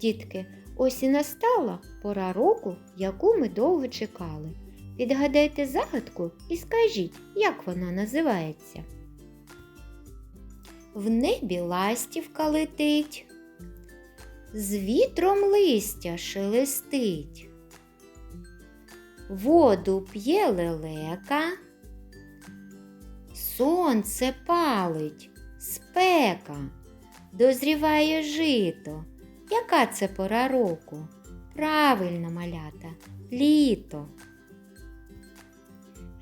Дітки, ось і настала пора року, яку ми довго чекали. Відгадайте загадку і скажіть, як вона називається. В небі ластівка летить, з вітром листя шелестить, воду п'є лелека, сонце палить, спека, дозріває жито. Яка це пора року? Правильно, малята, літо.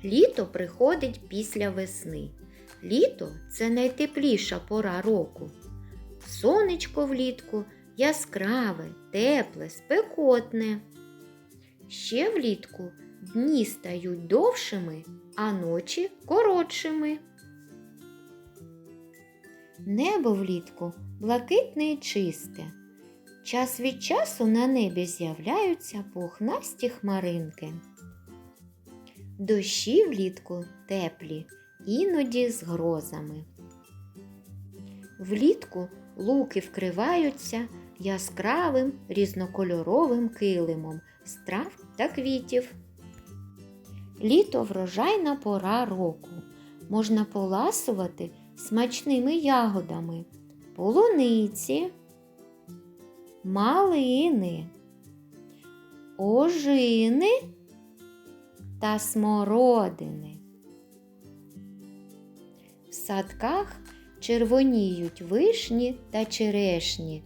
Літо приходить після весни. Літо це найтепліша пора року. Сонечко влітку яскраве, тепле, спекотне. Ще влітку дні стають довшими, а ночі коротшими. Небо влітку блакитне і чисте. Час від часу на небі з'являються пухнасті хмаринки. Дощі влітку теплі, іноді з грозами. Влітку луки вкриваються яскравим різнокольоровим килимом з трав та квітів. Літо врожайна пора року. Можна поласувати смачними ягодами, полуниці, малини, ожини та смородини. В садках червоніють вишні та черешні,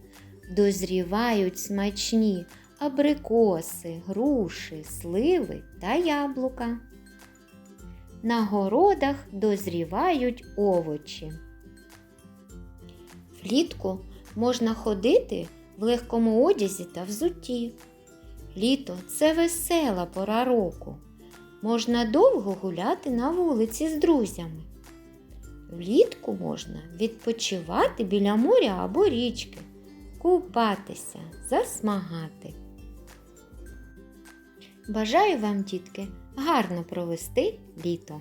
дозрівають смачні абрикоси, груші, сливи та яблука. На городах дозрівають овочі. Влітку можна ходити в легкому одязі та взутті. Літо це весела пора року. Можна довго гуляти на вулиці з друзями. Влітку можна відпочивати біля моря або річки, купатися, засмагати. Бажаю вам, дітки, гарно провести літо.